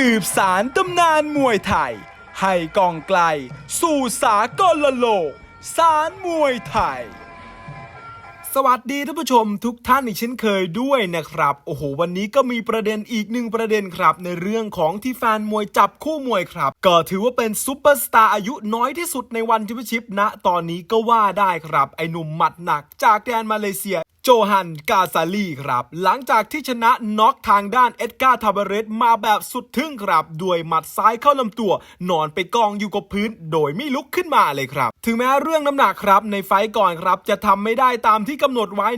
สืบสารตำนานมวยไทย ให้กองไกล สู่สากลโลก สารมวยไทย สวัสดีท่านผู้ชมทุกท่านอีกเช่นเคยด้วยนะครับ โอ้โห วันนี้ก็มีประเด็นอีกหนึ่งประเด็นครับ ในเรื่องของที่แฟนมวยจับคู่มวยครับ ก็ถือว่าเป็นซูเปอร์สตาร์อายุน้อยที่สุดในวันแชมเปี้ยนชิพณตอนนี้ก็ว่าได้ครับ ไอหนุ่มหมัดหนักจากแดนมาเลเซีย โจฮันกาซาลีครับ หลังจากที่ชนะน็อกทางด้านเอ็ดการ์ทาบาเรสมาแบบสุดทึ่งครับ ด้วยหมัดซ้ายเข้าลำตัว นอนไปกองอยู่กับพื้น โดยไม่ลุกขึ้นมาเลยครับ ถึงแม้เรื่องน้ำหนักครับ ในไฟก่อนครับ จะทำไม่ได้ตามที่กำหนดไว้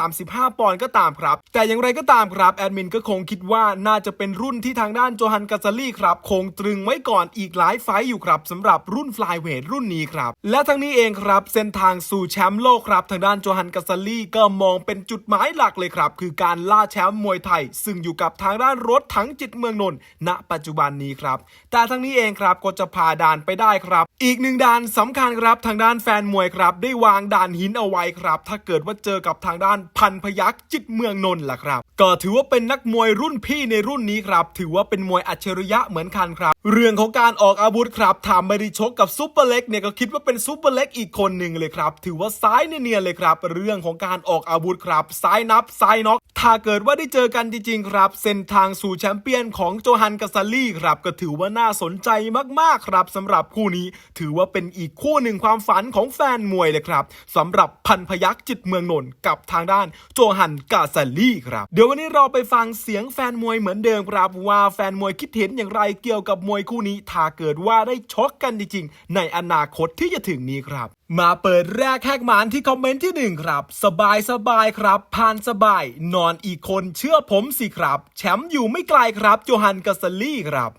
135 ปอนด์ก็ตามครับ แต่อย่างไรก็ตามครับ แอดมินก็คงคิดว่าน่าจะเป็นรุ่นที่ทางด้านโจฮันกาซาลีครับคงตรึงไว้ก่อนอีกหลายไฟอยู่ครับสำหรับรุ่นฟลายเวทรุ่นนี้ครับและทั้งนี้เองครับเส้นทางสู่แชมป์โลกครับทางด้านโจฮันกาซาลีก็มององเป็นจุดหมายหลักเลยครับ คือการล่าแชมป์มวยไทย ซึ่งอยู่กับทางด้านรถทั้งจิตเมืองนนท์ณ ปัจจุบันนี้ครับ แต่ทั้งนี้เองครับก็จะพาด่านไปได้ครับ อีกหนึ่งด่านสำคัญครับทางด้านแฟนมวยครับ ได้วางด่านหินเอาไว้ครับ ถ้าเกิดว่าเจอกับทางด้านพันพยักษ์จิตเมืองนนท์ล่ะครับ ก็ถือว่าเป็นนักมวยรุ่นพี่ในรุ่นนี้ครับ ถือว่าเป็นมวยอัจฉริยะเหมือนกันครับ เรื่องของการออกอาวุธครับทำไม่ได้ชกกับซูเปอร์เล็กเนี่ยก็คิดว่าเป็นซูเปอร์เล็กอีกคนหนึ่งเลยครับ ถือว่าซ้ายเนียนเลยครับ เรื่องของการออกอาวุธครับ ซ้ายนับ ซ้ายน็อกถ้าเกิดว่าได้เจอกันจริง ๆ ครับ เส้นทางสู่แชมเปี้ยนของโจฮันกาซาลีครับ ก็ถือว่าน่าสนใจมากๆครับสำหรับคู่นี้ ถือว่าเป็นอีกคู่หนึ่งความฝันของแฟนมวยเลยครับสำหรับพันพยักษ์จิตเมืองนนท์กับทางด้านโจฮันกาซาลีครับ เดี๋ยววันนี้เราไปฟังเสียงแฟนมวยเหมือนเดิมครับว่าแฟนมวยคิดเห็นอย่างไรเกี่ยวกับมวยคู่นี้ ถ้าเกิดว่าได้ชกกันจริงๆในอนาคตที่จะถึงนี้ครับ มาเปิดแรกแขกหมานที่คอมเมนต์ที่หนึ่งครับ สบายสบายครับ ผ่านสบาย นอนอีกคนเชื่อผมสิครับ แชมป์อยู่ไม่ไกลครับโจฮันกาสลี่ครับ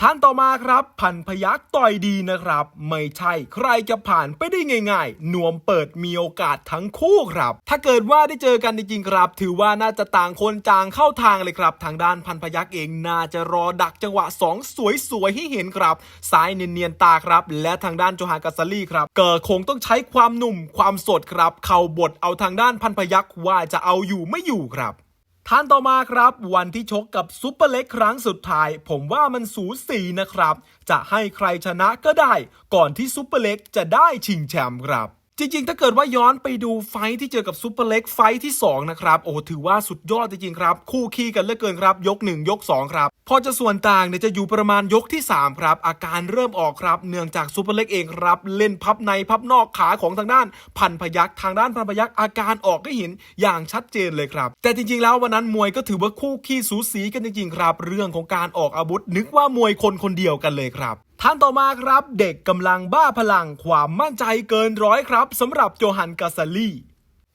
ท่านต่อมาครับพันพยักต่อยดีนะครับ ไม่ใช่ใครจะผ่านไปได้ง่ายๆ นวมเปิดมีโอกาสทั้งคู่ครับ ถ้าเกิดว่าได้เจอกันจริงๆครับ ถือว่าน่าจะต่างคนจางเข้าทางเลยครับ ทางด้านพันพยักเองน่าจะรอดักจังหวะ 2 สวยๆให้เห็นครับซ้ายเนียนๆตาครับ และทางด้านโจฮานกาซาลีครับเกิดคงต้องใช้ความหนุ่มความสดครับ เข่าบดเอาทางด้านพันพยักว่าจะเอาอยู่ไม่อยู่ครับ ท่านต่อมาครับ วันที่ชกกับซุปเปอร์เล็กครั้งสุดท้าย ผมว่ามันสูสีนะครับ จะให้ใครชนะก็ได้ ก่อนที่ซุปเปอร์เล็กจะได้ชิงแชมป์ครับ จริงๆ ถ้าเกิดว่าย้อนไปดูไฟที่เจอกับซุปเปอร์เล็กไฟที่2นะครับโอ้ถือว่าสุดยอดจริงๆครับ คู่ขี้กันเหลือเกินครับ ยก 1 ยก 2 ครับ พอจะส่วนต่างเนี่ยจะอยู่ประมาณยกที่ 3 ครับ อาการเริ่มออกครับ เนื่องจากซุปเปอร์เล็กเองครับ เล่นพับในพับนอกขาของทางด้านพันพยักทางด้านพันพยักอาการออกก็เห็นอย่างชัดเจนเลยครับ แต่จริงๆ แล้ววันนั้นมวยก็ถือว่าคู่ขี้สูสีกันจริงๆครับ เรื่องของการออกอาวุธ นึกว่ามวยคนคนเดียวกันเลยครับ ท่านต่อมาครับเด็กกำลังบ้าพลังความมั่นใจเกินร้อยครับสำหรับโจฮันกาซาลี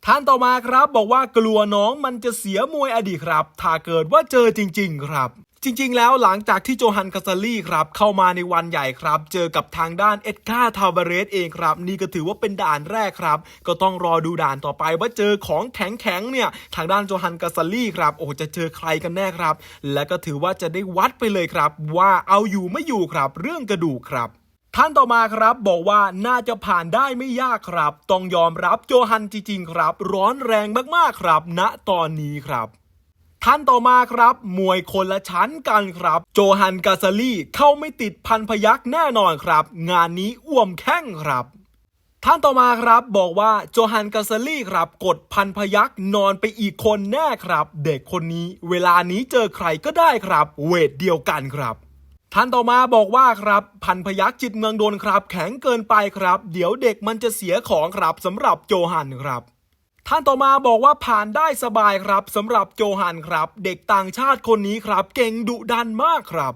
ท่านต่อมาครับบอกว่ากลัวน้องมันจะเสียมวยอดีตครับ ถ้าเกิดว่าเจอจริง ๆ ครับ จริงๆ แล้วหลังจากที่โจฮันคาซาลีครับเข้ามาในวันใหญ่ครับ เจอกับทางด้านเอ็ดการ์ทาวเบเรสเองครับ นี่ก็ถือว่าเป็นด่านแรกครับ ก็ต้องรอดูด่านต่อไปว่าเจอของแข็งๆเนี่ยทางด้านโจฮันคาซาลีครับโอ้จะเจอใครกันแน่ครับ และก็ถือว่าจะได้วัดไปเลยครับ ว่าเอาอยู่ไม่อยู่ครับ เรื่องกระดูกครับท่านต่อมาครับบอกว่าน่าจะผ่านได้ไม่ยากครับ ต้องยอมรับโจฮันจริงๆครับ ร้อนแรงมากๆครับณตอนนี้ครับ ท่านต่อมาครับ มวยคนละชั้นกันครับ โจฮันกาซาลีเข้าไม่ติดพันพยักแน่นอนครับ งานนี้อ้วมแข้งครับ ท่านต่อมาครับบอกว่าโจฮันกาซาลีครับ กดพันพยักนอนไปอีกคนแน่ครับ เด็กคนนี้เวลานี้เจอใครก็ได้ครับ เวทเดียวกันครับท่านต่อมาบอกว่าครับพันพยักจิตเมืองโดนครับ แข็งเกินไปครับ เดี๋ยวเด็กมันจะเสียของครับสำหรับโจฮันครับ ท่านต่อมาบอกว่าผ่านได้สบายครับสำหรับโจฮันครับ เด็กต่างชาติคนนี้ครับ เก่งดุดันมากครับ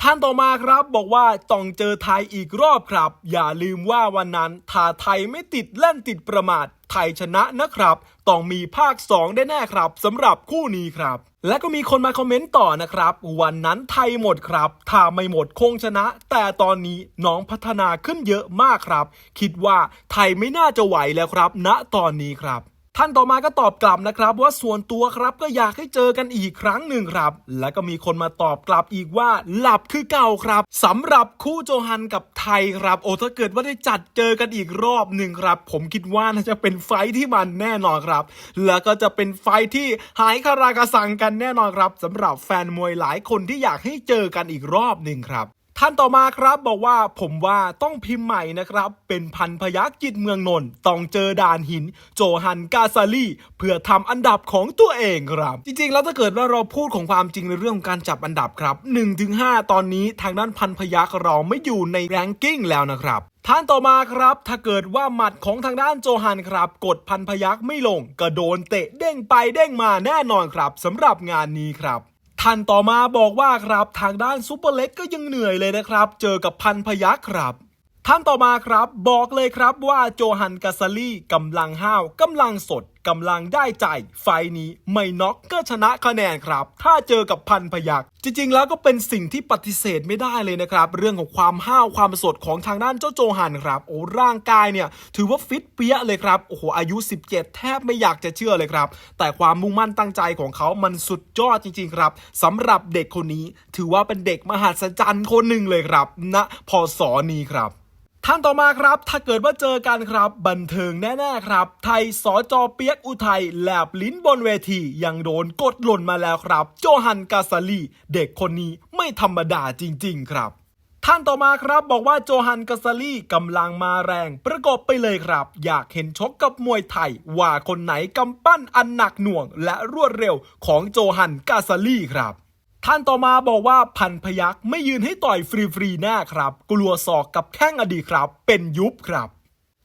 ท่านต่อมาครับบอกว่าต้องเจอไทยอีกรอบครับ อย่าลืมว่าวันนั้นถ้าไทยไม่ติดเล่นติดประมาท ไทยชนะนะครับ ต้องมีภาค 2 ได้แน่ครับสำหรับคู่นี้ครับ และก็มีคนมาคอมเมนต์ต่อนะครับ วันนั้นไทยหมดครับ ถ้าไม่หมดคงชนะ แต่ตอนนี้น้องพัฒนาขึ้นเยอะมากครับ คิดว่าไทยไม่น่าจะไหวแล้วครับณตอนนี้ครับ ท่านต่อมาก็ตอบกลับนะครับ ว่าส่วนตัวครับก็อยากให้เจอกันอีกครั้งหนึ่งครับ แล้วก็มีคนมาตอบกลับอีกว่าหลับคือเก่าครับสำหรับคู่โจฮันกับไทยครับ โอ้ถ้าเกิดว่าได้จัดเจอกันอีกรอบหนึ่งครับ ผมคิดว่าน่าจะเป็นไฟที่มันแน่นอนครับ แล้วก็จะเป็นไฟที่หายคารากระสังกันแน่นอนครับสำหรับแฟนมวยหลายคนที่อยากให้เจอกันอีกรอบหนึ่งครับ ท่านต่อมาครับบอกว่าผมว่าต้องพิมพ์ใหม่นะครับ เป็นพันพยักจิตเมืองนนท์ต้องเจอด่านหิน โจฮันกาซาลีเพื่อทำอันดับของตัวเองครับ จริงๆ แล้วถ้าเกิดว่าเราพูดของความจริงในเรื่องของการจับอันดับครับ1-5 ตอนนี้ทางด้านพันพยักเราไม่อยู่ในแรงกิ้งแล้วนะครับท่านต่อมาครับ ถ้าเกิดว่าหมัดของทางด้านโจฮันครับ กดพันพยักไม่ลงก็โดนเตะเด้งไปเด้งมาแน่นอนครับสำหรับงานนี้ครับ ท่านต่อมาบอกว่าครับทางด้านซูเปอร์เล็กก็ยังเหนื่อยเลยนะครับ เจอกับพันพยักครับท่านต่อมาครับ บอกเลยครับว่าโจฮันกาซาลีกำลังห้าวกำลังสด กำลังได้ใจ ไฟนี้ไม่น็อกก็ชนะคะแนนครับ ถ้าเจอกับพันพยักจริง ๆ แล้วก็เป็นสิ่งที่ปฏิเสธไม่ได้เลยนะครับ เรื่องของความห้าวความสดของทางด้านเจ้าโจฮันครับ โอ้ร่างกายเนี่ย ถือว่าฟิตเปี้ยเลยครับ โอ้โหอายุ 17 แทบไม่อยากจะเชื่อเลยครับ แต่ความมุ่งมั่นตั้งใจของเขามันสุดยอดจริง ๆ ครับสำหรับเด็กคนนี้ถือว่าเป็นเด็กมหัศจรรย์คนหนึ่งเลยครับณพศนี้ครับ ท่านต่อมาครับ ถ้าเกิดว่าเจอกันครับ บันเทิงแน่ๆครับ ไทยสอจอเปียกอุทัยแลบลิ้นบนเวทียังโดนกดหล่นมาแล้วครับ โจฮันกาซาลี เด็กคนนี้ไม่ธรรมดาจริง ๆ ครับ ท่านต่อมาครับบอกว่าโจฮันกาซาลีกำลังมาแรง ประกอบไปเลยครับ อยากเห็นชกกับมวยไทย ว่าคนไหนกำปั้นอันหนักหน่วง และรวดเร็วของโจฮันกาซาลีครับ ท่านต่อมาบอกว่าพันพยักไม่ยืนให้ต่อยฟรีๆแน่ครับ กลัวศอกกับแข้งอดีครับ เป็นยุบครับ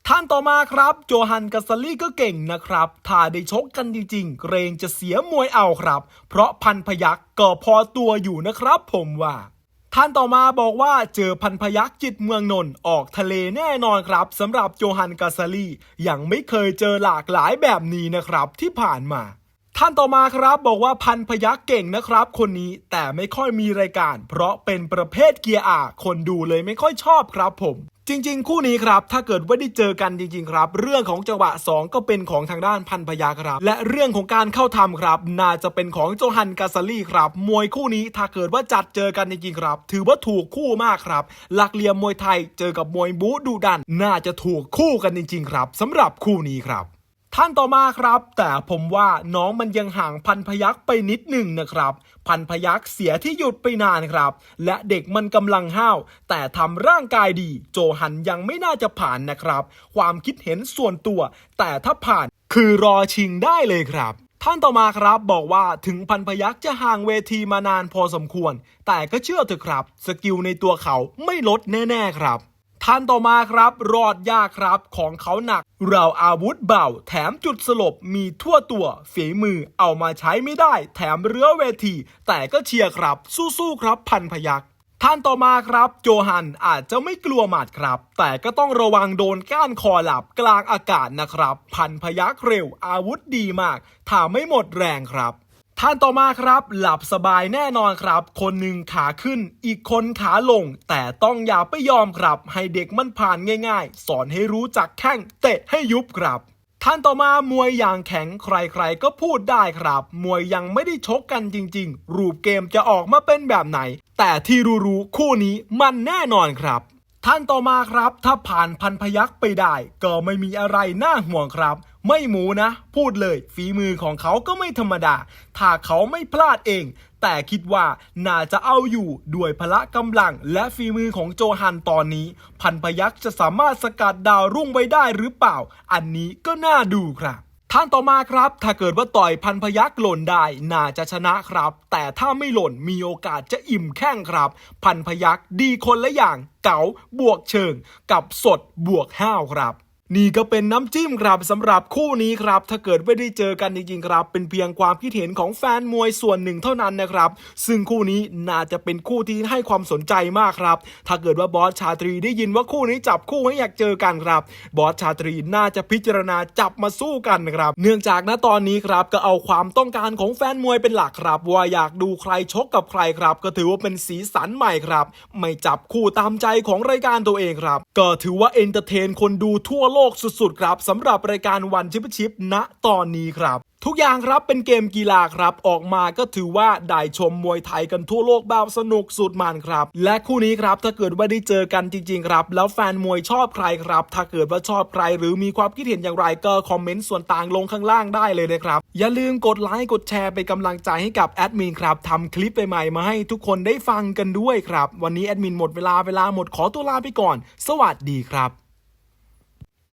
ท่านต่อมาครับ โจฮันกาซาลีก็เก่งนะครับ ถ้าได้ชกกันจริงๆ เกรงจะเสียมวยเอาครับ เพราะพันพยักก็พอตัวอยู่นะครับผมว่า ท่านต่อมาบอกว่าเจอพันพยักจิตเมืองนนท์ออกทะเลแน่นอนครับสำหรับโจฮันกาซาลียังไม่เคยเจอหลากหลายแบบนี้นะครับที่ผ่านมา ท่านต่อมาครับบอกว่าพันพยักเก่งนะครับ คนนี้แต่ไม่ค่อยมีรายการ เพราะเป็นประเภทเกียร์อาคนดูเลยไม่ค่อยชอบครับผมจริง ๆ คู่นี้ครับถ้าเกิดว่าได้เจอกันจริง ๆ ครับ เรื่องของจังหวะ 2 ก็เป็นของทางด้านพันพยักครับ และเรื่องของการเข้าทำครับ น่าจะเป็นของโจฮันกาซาลี่ครับ มวยคู่นี้ถ้าเกิดว่าจัดเจอกันจริงๆครับ ถือว่าถูกคู่มากครับ หลักเหลี่ยมมวยไทยเจอกับมวยบู๊ดุดัน น่าจะถูกคู่กันจริง ๆ ครับสำหรับคู่นี้ครับ ท่านต่อมาครับ แต่ผมว่าน้องมันยังห่างพันพยักไปนิดหนึ่งนะครับ พันพยักเสียที่หยุดไปนานครับ และเด็กมันกำลังห้าว แต่ทำร่างกายดี โจหันยังไม่น่าจะผ่านนะครับ ความคิดเห็นส่วนตัว แต่ถ้าผ่านคือรอชิงได้เลยครับท่านต่อมาครับบอกว่าถึงพันพยักจะห่างเวทีมานานพอสมควร แต่ก็เชื่อเถอะครับ สกิลในตัวเขาไม่ลดแน่ ๆ ครับ ท่านต่อมาครับรอดยากครับของเขาหนัก เราอาวุธเบาแถมจุดสลบมีทั่วตัวฝีมือเอามาใช้ไม่ได้ แถมเรือเวที แต่ก็เชียร์ครับ สู้ๆครับพันพยักท่านต่อมาครับ โจฮันอาจจะไม่กลัวหมัดครับ แต่ก็ต้องระวังโดนก้านคอหลับกลางอากาศนะครับ พันพยักเร็วอาวุธดีมากถ้าไม่หมดแรงครับ ท่านต่อมาครับ หลับสบายแน่นอนครับ คนหนึ่งขาขึ้น อีกคนขาลง แต่ต้องอย่าไปยอมครับ ให้เด็กมันผ่านง่าย ๆ สอนให้รู้จักแข้งเตะให้ยุบครับท่านต่อมามวยอย่างแข็งใครๆก็พูดได้ครับ มวยยังไม่ได้ชกกันจริง ๆ รูปเกมจะออกมาเป็นแบบไหน แต่ที่รู้ๆคู่นี้มันแน่นอนครับ ท่านต่อมาครับ ถ้าผ่านพันพยักไปได้ ก็ไม่มีอะไรน่าห่วงครับ ไม่หมูนะ พูดเลย ฝีมือของเขาก็ไม่ธรรมดา ถ้าเขาไม่พลาดเอง แต่คิดว่าน่าจะเอาอยู่ด้วยพละกำลัง และฝีมือของโจฮันตอนนี้ พันพยักจะสามารถสกัดดาวรุ่งไว้ได้หรือเปล่า อันนี้ก็น่าดูครับ ท่านต่อมาครับ ถ้าเกิดว่าต่อยพันพยักหล่นได้ น่าจะชนะครับ แต่ถ้าไม่หล่นมีโอกาสจะอิ่มแข้งครับ พันพยักดีคนละอย่าง เก๋าบวกเชิง กับสดบวกห้าวครับ นี่ก็เป็นน้ำจิ้มครับสำหรับคู่นี้ครับ ถ้าเกิดไม่ได้เจอกันจริงๆครับ เป็นเพียงความคิดเห็นของแฟนมวยส่วนหนึ่งเท่านั้นนะครับ ซึ่งคู่นี้น่าจะเป็นคู่ที่ให้ความสนใจมากครับ ถ้าเกิดว่าบอสชาตรีได้ยินว่าคู่นี้จับคู่ให้อยากเจอกันครับ บอสชาตรีน่าจะพิจารณาจับมาสู้กันนะครับ เนื่องจากณตอนนี้ครับก็เอาความต้องการของแฟนมวยเป็นหลักครับ ว่าอยากดูใครชกกับใครครับ ก็ถือว่าเป็นสีสันใหม่ครับ ไม่จับคู่ตามใจของรายการตัวเองครับ ก็ถือว่าเอนเตอร์เทนคนดูทั่วโลลกสุดๆครับสำหรับรายการวันชิปชิปณตอนนี้ครับ ทุกอย่างครับเป็นเกมกีฬาครับ ออกมาก็ถือว่าได้ชมมวยไทยกันทั่วโลกแบบสนุกสุดมันครับ และคู่นี้ครับถ้าเกิดว่าได้เจอกันจริง ๆ ครับ แล้วแฟนมวยชอบใครครับ ถ้าเกิดว่าชอบใครหรือมีความคิดเห็นอย่างไรก็คอมเมนต์ส่วนต่างลงข้างล่างได้เลยนะครับ อย่าลืมกดไลค์กดแชร์เป็นกำลังใจให้กับแอดมินครับทำคลิปใหม่ๆมาให้ทุกคนได้ฟังกันด้วยครับ วันนี้แอดมินหมดเวลาเวลาหมดขอตัวลาไปก่อน สวัสดีครับ